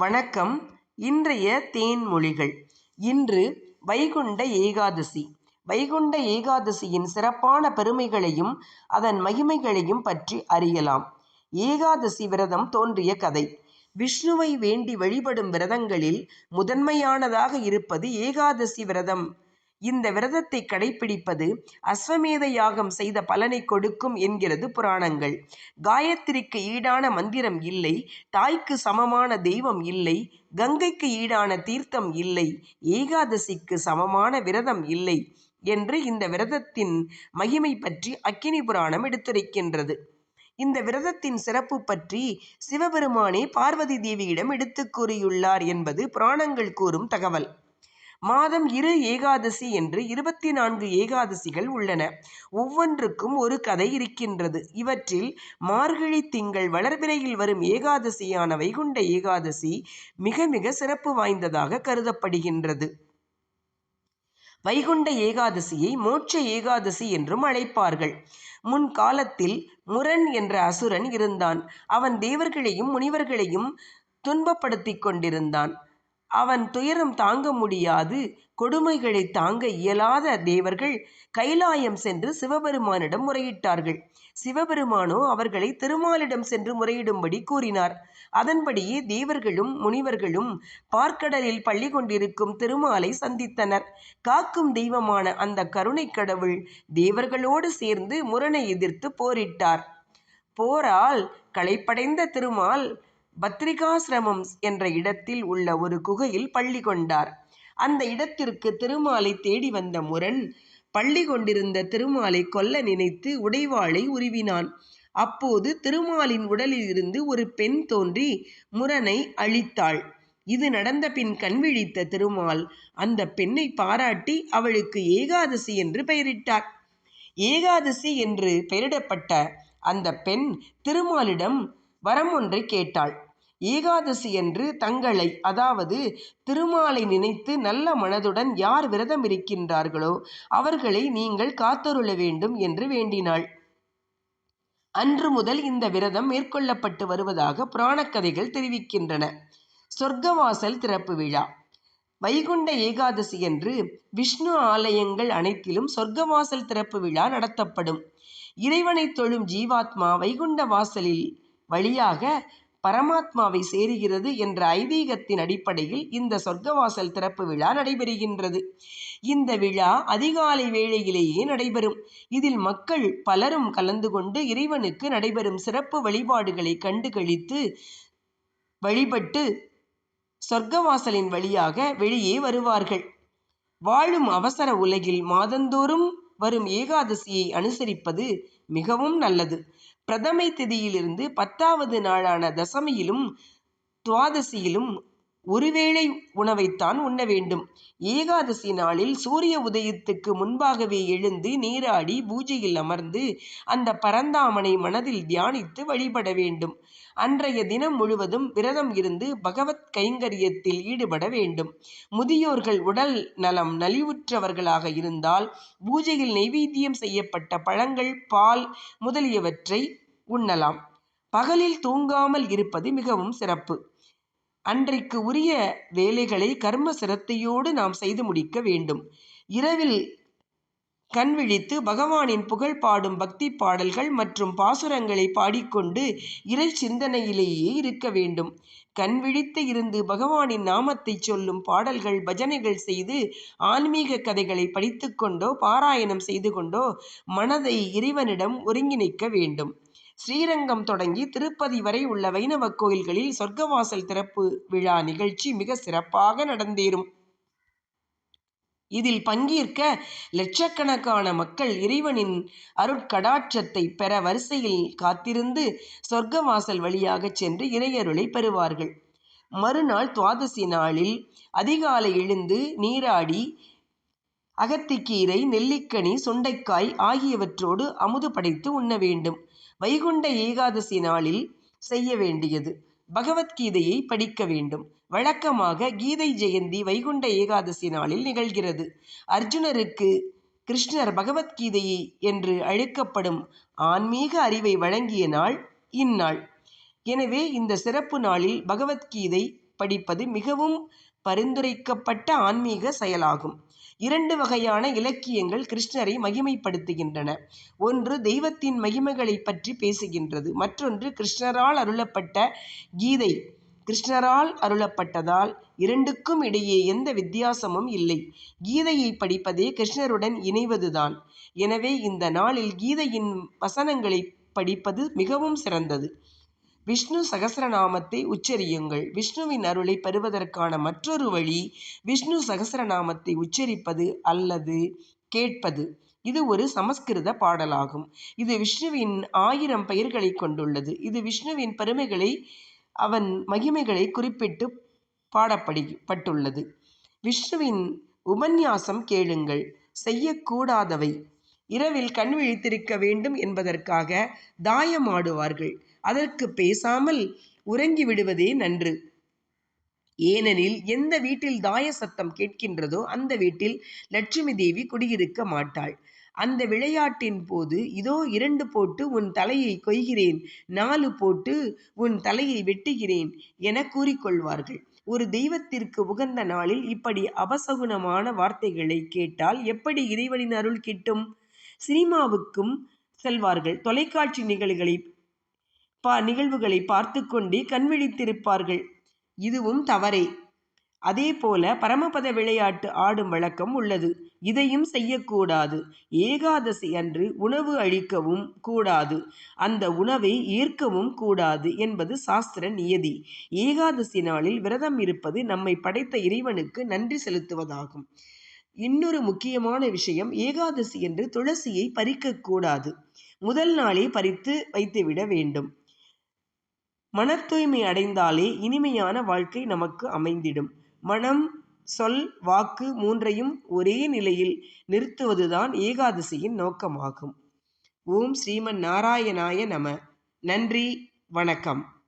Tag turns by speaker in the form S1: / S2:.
S1: வணக்கம். இன்றைய தேன்மொழிகள் இன்று வைகுண்ட ஏகாதசி. வைகுண்ட ஏகாதசியின் சிறப்பான பெருமைகளையும் அதன் மகிமைகளையும் பற்றி அறியலாம். ஏகாதசி விரதம் தோன்றிய கதை. விஷ்ணுவை வேண்டி வழிபடும் விரதங்களில் முதன்மையானதாக இருப்பது ஏகாதசி விரதம். இந்த விரதத்தை கடைப்பிடிப்பது அஸ்வமேத யாகம் செய்த பலனை கொடுக்கும் என்கிறது புராணங்கள். காயத்ரிக்கு ஈடான மந்திரம் இல்லை தாய்க்கு சமமான தெய்வம் இல்லை கங்கைக்கு ஈடான தீர்த்தம் இல்லை ஏகாதசிக்கு சமமான விரதம் இல்லை என்று இந்த விரதத்தின் மகிமை பற்றி அக்கினி புராணம் எடுத்துரைக்கின்றது. இந்த விரதத்தின் சிறப்பு பற்றி சிவபெருமானே பார்வதி தேவியிடம் எடுத்துக் கூறியுள்ளார் என்பது புராணங்கள் கூறும் தகவல். மாதம் இரு ஏகாதசி என்று இருபத்தி நான்கு ஏகாதசிகள் உள்ளன. ஒவ்வொன்றுக்கும் ஒரு கதை இருக்கின்றது. இவற்றில் மார்கழி திங்கள் வளர்பிறையில் வரும் ஏகாதசியான வைகுண்ட ஏகாதசி மிக மிக சிறப்பு வாய்ந்ததாக கருதப்படுகின்றது. வைகுண்ட ஏகாதசியை மோட்ச ஏகாதசி என்றும் அழைப்பார்கள். முன் காலத்தில் முரண் என்ற அசுரன் இருந்தான். அவன் தேவர்களையும் முனிவர்களையும் துன்பப்படுத்திக் கொண்டிருந்தான். அவன் துயரம் தாங்க முடியாது. கொடுமைகளை தாங்க இயலாத தேவர்கள் கைலாயம் சென்று சிவபெருமானிடம் முறையிட்டார்கள். சிவபெருமானோ அவர்களை திருமாலிடம் சென்று முறையிடும்படி கூறினார். அதன்படியே தேவர்களும் முனிவர்களும் பார்க்கடலில் பள்ளி கொண்டிருக்கும் திருமாலை சந்தித்தனர். காக்கும் தெய்வமான அந்த கருணை கடவுள் தேவர்களோடு சேர்ந்து முரணை எதிர்த்து போரிட்டார். போரால் களைப்படைந்த திருமால் பத்ரிகாசிரமம் என்ற இடத்தில் உள்ள ஒரு குகையில் பள்ளி கொண்டார். அந்த இடத்திற்கு திருமாலை தேடி வந்த முரண் பள்ளி கொண்டிருந்த திருமாலை கொல்ல நினைத்து உடைவாளை உருவினான். அப்போது திருமாலின் உடலில் இருந்து ஒரு பெண் தோன்றி முரனை அழித்தாள். இது நடந்த பின் கண்விழித்த திருமால் அந்த பெண்ணை பாராட்டி அவளுக்கு ஏகாதசி என்று பெயரிட்டார். ஏகாதசி என்று பெயரிடப்பட்ட அந்த பெண் திருமாலிடம் வரம் ஒன்றை கேட்டாள். ஏகாதசி என்று தங்களை அதாவது திருமாலை நினைத்து நல்ல மனதுடன் யார் விரதம் இருக்கின்றார்களோ அவர்களை நீங்கள் காத்தருள வேண்டும் என்று வேண்டினாள். அன்று முதல் இந்த விரதம் மேற்கொள்ளப்பட்டு வருவதாக புராணக்கதைகள் தெரிவிக்கின்றன. சொர்க்கவாசல் திறப்பு விழா. வைகுண்ட ஏகாதசி என்று விஷ்ணு ஆலயங்கள் அனைத்திலும் சொர்க்கவாசல் திறப்பு விழா நடத்தப்படும். இறைவனை தொழும் ஜீவாத்மா வைகுண்ட வாசலில் வழியாக பரமாத்மாவை சேருகிறது என்ற ஐதீகத்தின் அடிப்படையில் இந்த சொர்க்கவாசல் திறப்பு விழா நடைபெறுகின்றது. இந்த விழா அதிகாலை வேளையிலேயே நடைபெறும். இதில் மக்கள் பலரும் கலந்து கொண்டு இறைவனுக்கு நடைபெறும் சிறப்பு வழிபாடுகளை கண்டு கழித்து வழிபட்டு சொர்க்கவாசலின் வழியாக வெளியே வருவார்கள். வாழும் அவசர உலகில் மாதந்தோறும் வரும் ஏகாதசியை அனுசரிப்பது மிகவும் நல்லது. பிரதமை திதியிலிருந்து பத்தாவது நாளான தசமியிலும் துவாதசியிலும் ஒருவேளை உணவைத்தான் உண்ண வேண்டும். ஏகாதசி நாளில் சூரிய உதயத்துக்கு முன்பாகவே எழுந்து நீராடி பூஜையில் அமர்ந்து அந்த பரந்தாமனை மனதில் தியானித்து வழிபட வேண்டும். அன்றைய தினம் முழுவதும் விரதம் இருந்து பகவத் கைங்கரியத்தில் ஈடுபட வேண்டும். முதியோர்கள் உடல் நலம் நலிவுற்றவர்களாக இருந்தால் பூஜையில் நைவேத்தியம் செய்யப்பட்ட பழங்கள் பால் முதலியவற்றை உண்ணலாம். பகலில் தூங்காமல் இருப்பது மிகவும் சிறப்பு. அன்றைக்கு உரிய வேலைகளை கர்ம சிரத்தையோடு நாம் செய்து முடிக்க வேண்டும். இரவில் கண் விழித்து பகவானின் புகழ் பாடும் பக்தி பாடல்கள் மற்றும் பாசுரங்களை பாடிக்கொண்டு இறை சிந்தனையிலேயே இருக்க வேண்டும். கண் விழித்து இருந்து பகவானின் நாமத்தை சொல்லும் பாடல்கள் பஜனைகள் செய்து ஆன்மீக கதைகளை படித்துக்கொண்டோ பாராயணம் செய்து கொண்டோ மனதை இறைவனிடம் ஒருங்கிணைக்க வேண்டும். ஸ்ரீரங்கம் தொடங்கி திருப்பதி வரை உள்ள வைணவ கோயில்களில் சொர்க்கவாசல் திறப்பு விழா நிகழ்ச்சி மிக சிறப்பாக நடந்தேறும். இதில் பங்கேற்க லட்சக்கணக்கான மக்கள் இறைவனின் அருட்கடாட்சத்தை பெற வரிசையில் காத்திருந்து சொர்க்கவாசல் வழியாக சென்று இறையருளை பெறுவார்கள். மறுநாள் துவாதசி நாளில் அதிகாலை எழுந்து நீராடி அகத்திக்கீரை நெல்லிக்கனி சுண்டைக்காய் ஆகியவற்றோடு அமுது படைத்து உண்ண வேண்டும். வைகுண்ட ஏகாதசி நாளில் செய்ய வேண்டியது. பகவத்கீதையை படிக்க வேண்டும். வழக்கமாக கீதை ஜெயந்தி வைகுண்ட ஏகாதசி நாளில் நிகழ்கிறது. அர்ஜுனருக்கு கிருஷ்ணர் பகவத்கீதையை என்று அழைக்கப்படும் ஆன்மீக அறிவை வழங்கிய நாள் இந்நாள். எனவே இந்த சிறப்பு நாளில் பகவத்கீதை படிப்பது மிகவும் பரிந்துரைக்கப்பட்ட ஆன்மீக செயலாகும். இரண்டு வகையான இலக்கியங்கள் கிருஷ்ணரை மகிமைப்படுத்துகின்றன. ஒன்று தெய்வத்தின் மகிமைகளை பற்றி பேசுகின்றது. மற்றொன்று கிருஷ்ணரால் அருளப்பட்ட கீதை. கிருஷ்ணரால் அருளப்பட்டதால் இரண்டுக்கும் இடையே எந்த வித்தியாசமும் இல்லை. கீதையை படிப்பதே கிருஷ்ணருடன் இணைவதுதான். எனவே இந்த நாளில் கீதையின் வசனங்களை படிப்பது மிகவும் சிறந்தது. விஷ்ணு சகசரநாமத்தை உச்சரியுங்கள். விஷ்ணுவின் அருளை பெறுவதற்கான மற்றொரு வழி விஷ்ணு சகசரநாமத்தை உச்சரிப்பது அல்லது கேட்பது. இது ஒரு சமஸ்கிருத பாடலாகும். இது விஷ்ணுவின் ஆயிரம் பெயர்களை கொண்டுள்ளது. இது விஷ்ணுவின் பெருமைகளை அவன் மகிமைகளை குறிப்பிட்டு பாடப்படிப்பட்டுள்ளது விஷ்ணுவின் உபன்யாசம் கேளுங்கள். செய்யக்கூடாதவை இரவில் கண் விழித்திருக்க வேண்டும் என்பதற்காக தாயமாடுவார்கள். அதற்கு பேசாமல் உறங்கி விடுவதே நன்று. ஏனெனில் எந்த வீட்டில் தாய சத்தம் கேட்கின்றதோ அந்த வீட்டில் லட்சுமி தேவி குடியிருக்க மாட்டாள். அந்த விளையாட்டின் போது இதோ இரண்டு போட்டு உன் தலையை கொய்கிறேன் நாலு போட்டு உன் தலையை வெட்டுகிறேன் என கூறிக்கொள்வார்கள். ஒரு தெய்வத்திற்கு உகந்த நாளில் இப்படி அபசகுனமான வார்த்தைகளை கேட்டால் எப்படி இறைவனின் அருள் கிட்டும்? சினிமாவுக்கும் செல்வார்கள். தொலைக்காட்சி நிகழ்வுகளை பா நிகழ்வுகளை பார்த்து கொண்டே கண் விழித்திருப்பார்கள். இதுவும் தவறே. அதே போல பரமபத விளையாட்டு ஆடும் வழக்கம் உள்ளது. இதையும் செய்யக்கூடாது. ஏகாதசி அன்று உணவு அழிக்கவும் கூடாது. அந்த உணவை ஏற்கவும் கூடாது என்பது சாஸ்திர நியதி. ஏகாதசி நாளில் விரதம் இருப்பது நம்மை படைத்த இறைவனுக்கு நன்றி செலுத்துவதாகும். இன்னொரு முக்கியமான விஷயம் ஏகாதசி என்று துளசியை பறிக்கக்கூடாது. முதல் நாளே பறித்து வைத்துவிட வேண்டும். மன தூய்மை அடைந்தாலே இனிமையான வாழ்க்கை நமக்கு அமைந்திடும். மனம் சொல் வாக்கு மூன்றையும் ஒரே நிலையில் நிறுத்துவதுதான் ஏகாதசியின் நோக்கமாகும். ஓம் ஸ்ரீமன் நாராயணாய நம. நன்றி வணக்கம்.